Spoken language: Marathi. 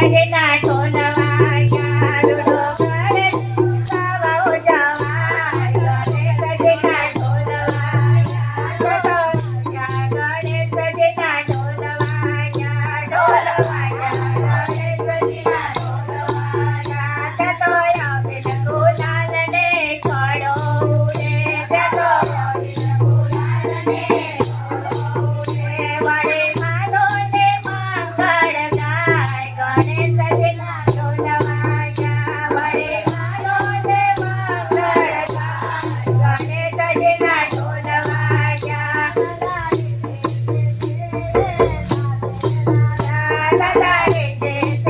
Friday night. Yeah, yeah, yeah.